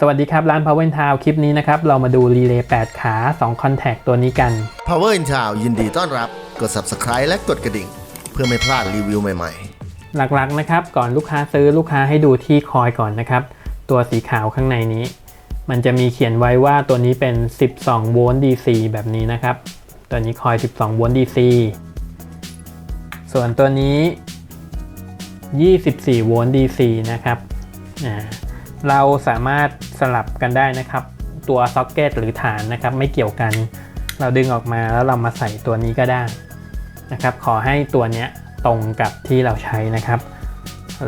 สวัสดีครับ ร้าน Power in Town คลิปนี้นะครับ เรามาดูรีเลย์ 8 ขา 2 Contact ตัวนี้กัน Power in Town ยินดีต้อนรับ กด subscribe และกดกระดิ่ง เพื่อไม่พลาดรีวิวใหม่หลักๆนะครับ ก่อนลูกค้าซื้อลูกค้าให้ดูที่คอยก่อนนะครับ ตัวสีขาวข้างในนี้ มันจะมีเขียนไว้ว่าตัวนี้เป็น 12 โวลต์ DC แบบนี้นะครับ ตัวนี้คอย 12 โวลต์ DC ส่วนตัวนี้ 24 โวลต์ DC นะครับ อ่า เราสามารถสลับกันได้นะครับ ตัวซ็อกเก็ตหรือฐานนะครับ ไม่เกี่ยวกัน เราดึงออกมาแล้วเรามาใส่ตัวนี้ก็ได้นะครับ ขอให้ตัวเนี้ยตรงกับที่เราใช้นะครับ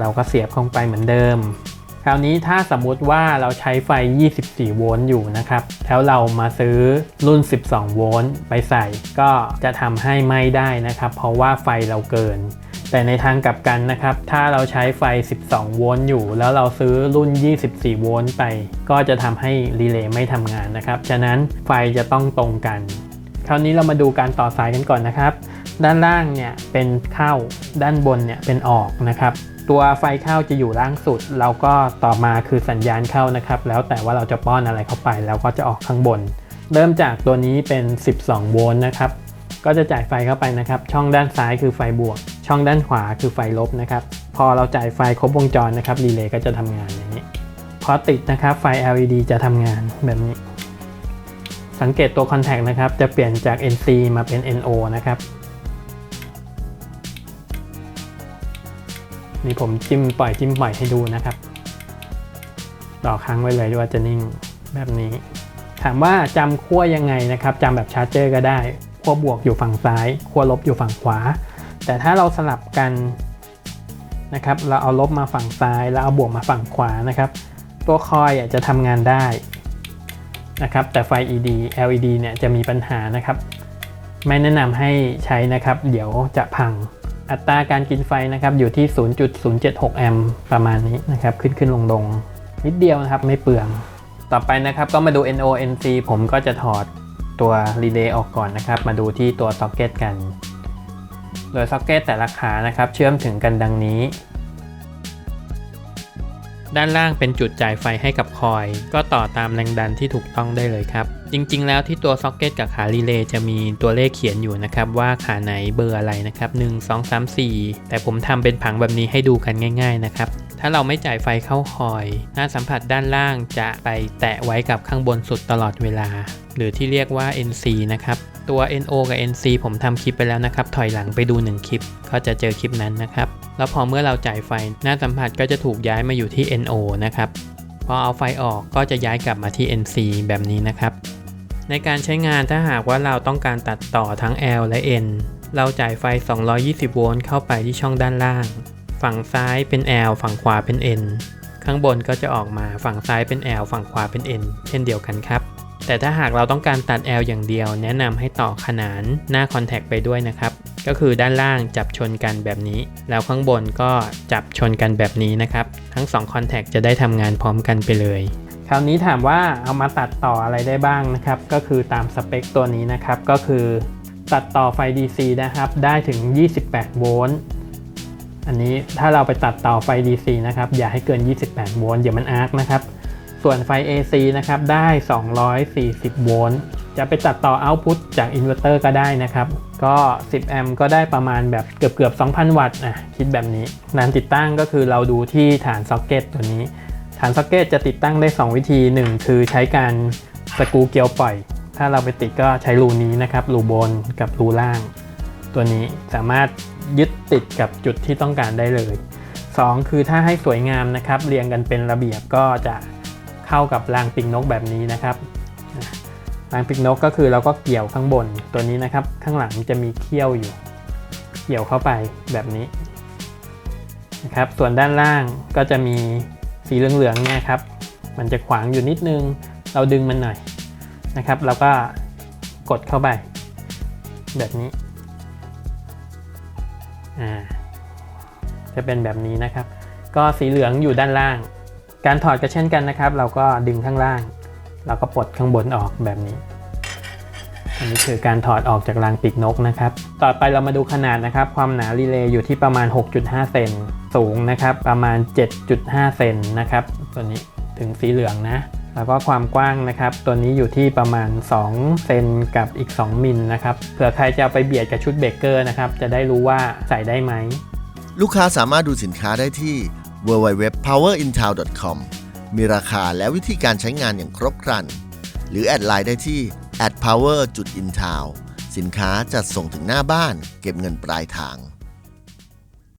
เราก็เสียบเข้าไปเหมือนเดิม คราวนี้ถ้าสมมุติว่าเราใช้ไฟ 24 โวลต์อยู่นะครับ แล้วเรามาซื้อรุ่น 12 โวลต์ไปใส่ ก็จะทำให้ไหม้ได้นะครับ เพราะว่าไฟเราเกิน แต่ในทางกลับกันนะครับ ถ้าเราใช้ไฟ 12 โวลต์อยู่ แล้วเราซื้อรุ่น 24 โวลต์ไป ก็จะทำให้รีเลย์ไม่ทำงานนะครับ ฉะนั้นไฟจะต้องตรงกัน คราวนี้เรามาดูการต่อสายกันก่อนนะครับ ด้านล่างเนี่ยเป็นเข้า ด้านบนเนี่ยเป็นออกนะครับ ตัวไฟเข้าจะอยู่ล่างสุด เราก็ต่อมาคือสัญญาณเข้านะครับ แล้วแต่ว่าเราจะป้อนอะไรเข้าไป แล้วก็จะออกข้างบน เริ่มจากตัวนี้เป็น 12 โวลต์นะครับ ก็จะจ่ายไฟเข้าไปนะครับ ช่องด้านซ้ายคือไฟบวก ช่องด้านขวาคือไฟลบนะครับ พอเราจ่ายไฟครบวงจรนะครับรีเลย์ก็จะทำงานอย่างนี้ พอติดนะครับไฟ LED จะทำงานแบบนี้ สังเกตตัวคอนแทคนะครับจะเปลี่ยนจาก NC มาเป็น NO นะครับนี่ผมจิ้มปล่อยจิ้มปล่อยให้ดูนะครับ ต่อค้างไว้เลยว่าจะนิ่งแบบนี้ ถามว่าจำขั้วยังไงนะครับจำแบบชาร์จเจอร์ก็ได้ขั้วบวกอยู่ฝั่งซ้ายขั้วลบอยู่ฝั่งขวา แต่ถ้าเราสลับกันนะครับ เราเอาลบมาฝั่งซ้าย แล้วเอาบวกมาฝั่งขวานะครับ ตัวคอยจะทำงานได้นะครับ แต่ไฟ ED LED เนี่ยจะมีปัญหานะครับ ไม่แนะนำให้ใช้นะครับ เดี๋ยวจะพังอัตราการกินไฟนะครับอยู่ที่ 0.076 แอมป์ประมาณนี้นะครับ ขึ้นขึ้นลงลงนิดเดียวนะครับไม่เปลือง ต่อไปนะครับก็มาดู NONC ผมก็จะถอดตัวรีเลย์ออกก่อนนะครับ มาดูที่ตัวซ็อกเก็ตกัน โดยซ็อกเก็ตแต่ละขานะครับ เชื่อมถึงกันดังนี้ ด้านล่างเป็นจุดจ่ายไฟให้กับคอย ก็ต่อตามแรงดันที่ถูกต้องได้เลยครับ จริง ๆ แล้วที่ตัวซ็อกเก็ตกับขารีเลย์จะมีตัวเลขเขียนอยู่นะครับ ว่าขาไหนเบอร์อะไรนะครับ1 2 3 4 แต่ผมทำเป็นผังแบบนี้ให้ดูกันง่าย ๆ นะครับถ้าเราไม่จ่ายไฟเข้าคอย หน้าสัมผัสด้านล่างจะไปแตะไว้กับข้างบนสุดตลอดเวลา หรือที่เรียกว่า NC นะครับ ตัว NO กับ NC ผมทำคลิปไปแล้วนะครับ ถอยหลังไปดู 1 คลิป ก็จะเจอคลิปนั้นนะครับ แล้วพอเมื่อเราจ่ายไฟหน้าสัมผัสก็จะถูกย้ายมาอยู่ที่ NO นะครับ พอเอาไฟออกก็จะย้ายกลับมาที่ NC แบบนี้นะครับ ในการใช้งานถ้าหากว่าเราต้องการตัดต่อทั้ง L และ N เราจ่ายไฟ 220 โวลต์เข้าไปที่ช่องด้านล่าง ฝั่งซ้ายเป็น L ฝั่งขวาเป็น N ข้างบนก็จะออกมาฝั่งซ้ายเป็น L ฝั่งขวาเป็น N เช่นเดียวกันครับ แต่ถ้าหากเราต้องการตัด L อย่างเดียว แนะนำให้ต่อขนานหน้าคอนแทคไปด้วยนะครับ ก็คือด้านล่างจับชนกันแบบนี้ แล้วข้างบนก็จับชนกันแบบนี้นะครับ ทั้ง2คอนแทคจะได้ทำงานพร้อมกันไปเลย คราวนี้ถามว่าเอามาตัดต่ออะไรได้บ้างนะครับ ก็คือตามสเปคตัวนี้นะครับ ก็คือตัดต่อไฟ DC นะครับ ได้ถึง 28 โวลต์อันนี้ถ้าเราไปตัดต่อไฟ DC นะครับ อย่าให้เกิน 28 โวลต์เดี๋ยวมันอาร์คนะครับ ส่วนไฟ AC นะครับ ได้ 240 โวลต์ จะไปตัดต่อเอาต์พุตจากอินเวอร์เตอร์ก็ได้นะครับ ก็ 10 แอมป์ก็ได้ประมาณแบบเกือบเกือบ 2,000 วัตต์อะคิดแบบนี้การติดตั้งก็คือเราดูที่ฐานซ็อกเก็ตตัวนี้ ฐานซ็อกเก็ตจะติดตั้งได้ 2 วิธี 1 คือใช้การสกูเกลียวปล่อย ถ้าเราไปติดก็ใช้รูนี้นะครับ รูบนกับรูล่าง ตัวนี้สามารถยึดติดกับจุดที่ต้องการได้เลย 2 คือถ้าให้สวยงามนะครับ เรียงกันเป็นระเบียบก็จะ เข้ากับรางปิงนกแบบนี้นะครับรางปิงนกก็คือเราก็เกี่ยวข้างบนตัวนี้นะครับ ข้างหลังจะมีเขี้ยวอยู่ เกี่ยวเข้าไปแบบนี้นะครับ ส่วนด้านล่างก็จะมีสีเหลืองๆเนี่ยครับ มันจะขวางอยู่นิดนึง เราดึงมันหน่อยนะครับ แล้วก็กดเข้าไป แบบนี้ อ่า จะเป็นแบบนี้นะครับ ก็สีเหลืองอยู่ด้านล่าง การถอดก็เช่นกันนะครับ เราก็ดึงข้างล่าง เราก็ปลดข้างบนออกแบบนี้ อันนี้คือการถอดออกจากรางปีกนกนะครับ ต่อไปเรามาดูขนาดนะครับ ความหนารีเลย์อยู่ที่ประมาณ 6.5 เซนสูงนะครับ ประมาณ 7.5 เซนนะครับ ตัวนี้ถึงสีเหลืองนะ แล้วก็ความกว้างนะครับ ตัวนี้อยู่ที่ประมาณ 2 เซนกับอีก 2 มิลนะครับ เผื่อใครจะไปเบียดกับชุดเบเกอร์นะครับ จะได้รู้ว่าใส่ได้ไหม ลูกค้าสามารถดูสินค้าได้ที่ www.powerintown.com มีราคาและวิธีการใช้งานอย่างครบครัน หรือแอดไลน์ได้ที่ @power.intown สินค้าจัดส่งถึงหน้าบ้าน เก็บเงินปลายทาง